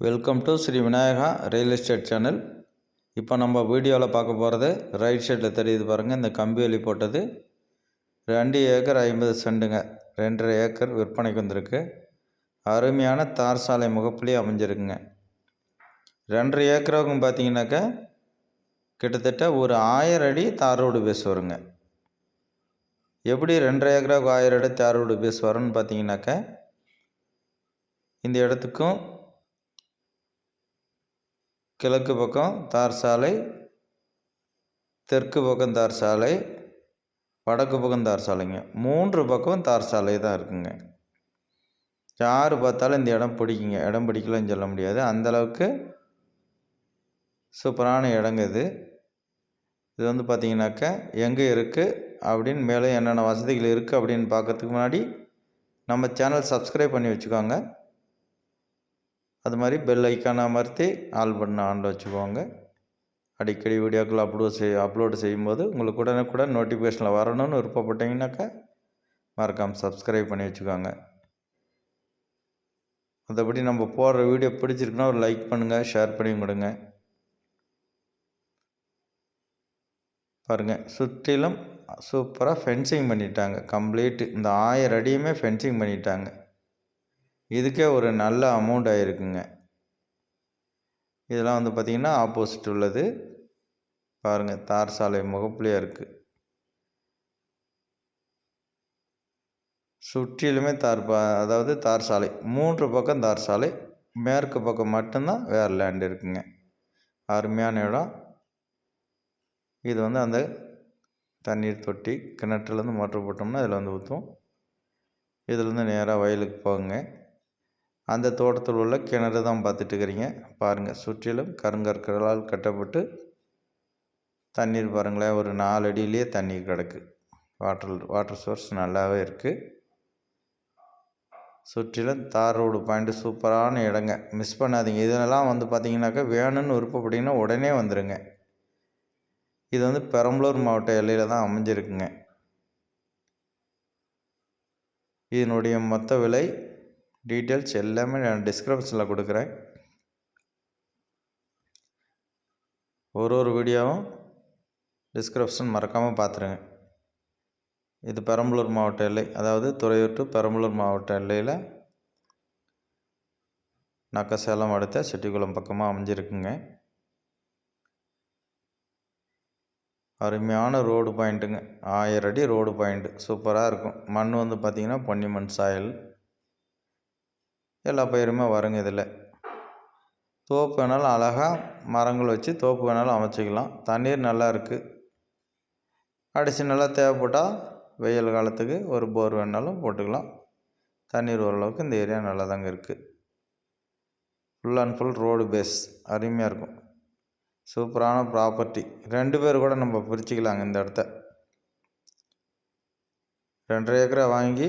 Welcome to Sri Vinayaka real estate channel இப்போ நம்ம வீடியோவில் பார்க்க போகிறது ரைட் சைடில் தெரியுது பாருங்கள் இந்த கம்பி வலி போட்டது ரெண்டு ஏக்கர் ஐம்பது சென்டுங்க ரெண்டரை ஏக்கர் விற்பனைக்கு வந்திருக்கு. அருமையான தார் சாலை முகப்புலேயே அமைஞ்சிருக்குங்க. ரெண்டரை ஏக்கராவுக்கும் பார்த்தீங்கன்னாக்கா கிட்டத்தட்ட ஒரு ஆயிரம் அடி தார் ரோடு பேஸ் வருங்க. எப்படி ரெண்டரை ஏக்கராவுக்கு ஆயிரம் அடி தார் ரோடு பேஸ் வரும்னு பார்த்தீங்கன்னாக்கா இந்த இடத்துக்கும் கிழக்கு பக்கம் தார் சாலை தெற்கு பக்கம் தார் சாலை வடக்கு பக்கம் தார் சாலைங்க. மூன்று பக்கம் தார் சாலை தான் இருக்குங்க. யார் பார்த்தாலும் இந்த இடம் பிடிக்குங்க. இடம் பிடிக்கலன்னு சொல்ல முடியாது. அந்தளவுக்கு சூப்பரான இடங்க இது. இது வந்து பார்த்திங்கனாக்கா எங்கே இருக்குது அப்படின்னு மேலே என்னென்ன வசதிகள் இருக்குது அப்படின்னு பார்க்கறதுக்கு முன்னாடி நம்ம சேனல் சப்ஸ்கிரைப் பண்ணி வச்சுக்கோங்க. அது மாதிரி பெல் ஐக்கானை அமர்த்தி ஆல் பண்ண ஆனில் வச்சுக்கோங்க. அடிக்கடி வீடியோக்கள் அப்லோட் செய் அப்லோடு செய்யும்போது உங்களுக்கு உடனுக்குடன் நோட்டிஃபிகேஷனில் வரணும்னு விருப்பப்பட்டீங்கன்னாக்கா மறக்காமல் சப்ஸ்கிரைப் பண்ணி வச்சுக்கோங்க. மற்றபடி நம்ம போடுற வீடியோ பிடிச்சிருக்குன்னா ஒரு லைக் பண்ணுங்கள் ஷேர் பண்ணி கொடுங்க. பாருங்கள் சுற்றிலும் சூப்பராக ஃபென்சிங் பண்ணிட்டாங்க. கம்ப்ளீட்டு இந்த ஆயிரம் அடியுமே ஃபென்சிங் பண்ணிட்டாங்க. இதுக்கே ஒரு நல்ல அமௌண்ட் ஆகிருக்குங்க இதெல்லாம் வந்து பார்த்திங்கன்னா ஆப்போசிட் உள்ளது. பாருங்கள் தார் சாலை முகப்புலையாக இருக்குது சுற்றிலுமே தார் பா அதாவது தார் சாலை மூன்று பக்கம் தார் சாலை மேற்கு பக்கம் மட்டும்தான் வேறு லேண்ட் இருக்குங்க. அருமையான இடம். இது வந்து அந்த தண்ணீர் தொட்டி கிணற்றுலேருந்து மோட்ரு போட்டோம்னா இதில் வந்து ஊற்றும் இதுலேருந்து நேராக வயலுக்கு போகுங்க அந்த தோட்டத்தில் உள்ள கிணறு தான் பார்த்துட்டு இருக்கிறீங்க பாருங்கள் சுற்றிலும் கருங்கற்களால் கட்டப்பட்டு தண்ணீர் பாருங்களேன் ஒரு நாலு அடியிலேயே தண்ணீர் கிடக்கு. வாட்டர் வாட்டர் சோர்ஸ் நல்லாவே இருக்குது சுற்றிலும் தார் ரோடு பாயிண்ட்டு சூப்பரான இடங்க. மிஸ் பண்ணாதீங்க. இதெல்லாம் வந்து பார்த்தீங்கன்னாக்கா வேணும்னு விருப்பப்பட்டீங்கன்னா உடனே வந்துடுங்க இது வந்து பெரம்பலூர் மாவட்ட எல்லையில் தான் அமைஞ்சிருக்குங்க. இதனுடைய மொத்த விலை டீட்டெயில்ஸ் எல்லாமே நான் டிஸ்கிரிப்ஷனில் கொடுக்குறேன். ஒரு ஒரு வீடியோவும் டிஸ்கிரிப்ஷன் மறக்காமல் பார்த்துருங்க. இது பெரம்பலூர் மாவட்ட எல்லை அதாவது துறையூர் டு பெரம்பலூர் மாவட்ட எல்லையில் நக்கசேலம் அடுத்த செட்டிக்குளம் பக்கமாக அமைஞ்சிருக்குங்க. அருமையான ரோடு பாயிண்ட்டுங்க. ஆயிரம் அடி ரோடு பாயிண்ட்டு சூப்பராக இருக்கும். மண் வந்து பார்த்திங்கன்னா பொன்னி மண் சாயல். எல்லா பயிருமே வருங்க இதில். தோப்பு வேணாலும் அழகாக மரங்கள் வச்சு தோப்பு வேணாலும் அமைச்சிக்கலாம். தண்ணீர் நல்லா இருக்குது அடிஷனலாக தேவைப்பட்டால் வெயில் காலத்துக்கு ஒரு போர் வேணாலும் போட்டுக்கலாம். தண்ணீர் ஓரளவுக்கு இந்த ஏரியா நல்லா தாங்க இருக்குது full and full road face அருமையாக இருக்கும். சூப்பரான ப்ராப்பர்ட்டி ரெண்டு பேர் கூட நம்ம பிரிச்சுக்கலாங்க இந்த இடத்த. ரெண்டரை ஏக்கரை வாங்கி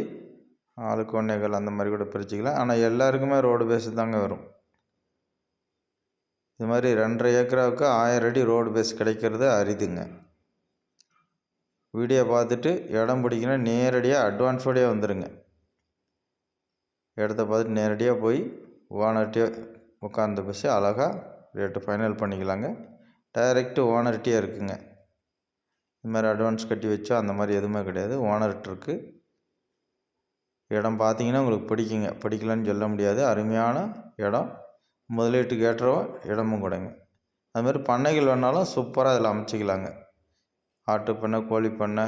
ஆளுக்கு ஒன்றேகால் அந்த மாதிரி கூட பிரிச்சுக்கலாம். ஆனால் எல்லாருக்குமே ரோடு பேஸ் தாங்க வரும். இது மாதிரி ரெண்டரை ஏக்கராவுக்கு ஆயிரம் அடி ரோடு பேஸ் கிடைக்கிறது அரிதுங்க. வீடியோ பார்த்துட்டு இடம் பிடிக்கணும் நேரடியாக அட்வான்ஸோடையே வந்துடுங்க இடத்த பார்த்துட்டு நேரடியாக போய் ஓனர்கிட்டே உட்காந்து பேசி அழகாக ரேட்டு ஃபைனல் பண்ணிக்கலாங்க. டைரெக்டு ஓனர்கிட்டே இருக்குங்க. இது மாதிரி அட்வான்ஸ் கட்டி வச்சோ அந்த மாதிரி எதுவுமே கிடையாது. ஓனர்கிட்ட இருக்குது இடம் பார்த்தீங்கன்னா உங்களுக்கு பிடிக்குங்க. பிடிக்கலன்னு சொல்ல முடியாது. அருமையான இடம். முதலீட்டுக்கு ஏற்ற இடமும் கூடங்க. அதுமாதிரி பண்ணைகள் வேணாலும் சூப்பராக அதில் அமைச்சிக்கலாங்க. ஆட்டு பண்ணை கோழி பண்ணை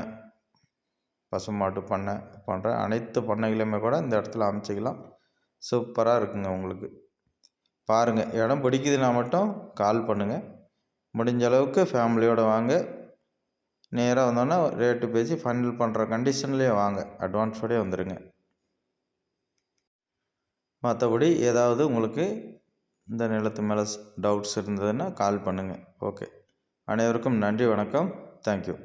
பசுமாட்டு பண்ணை போன்ற அனைத்து பண்ணைகளையுமே கூட இந்த இடத்துல அமைச்சிக்கலாம். சூப்பராக இருக்குங்க உங்களுக்கு. பாருங்கள் இடம் பிடிக்குதுன்னா மட்டும் கால் பண்ணுங்கள் முடிஞ்ச அளவுக்கு ஃபேமிலியோடு வாங்க. நேராக வந்தோன்னா ரேட்டு பேசி ஃபைனல் பண்ணுற கண்டிஷன்லேயே வாங்க. அட்வான்ஸோடய வந்துடுங்க மற்றபடி ஏதாவது உங்களுக்கு இந்த நிலத்து மேலே டவுட்ஸ் இருந்ததுன்னா கால் பண்ணுங்கள் ஓகே அனைவருக்கும் நன்றி வணக்கம். தேங்க்யூ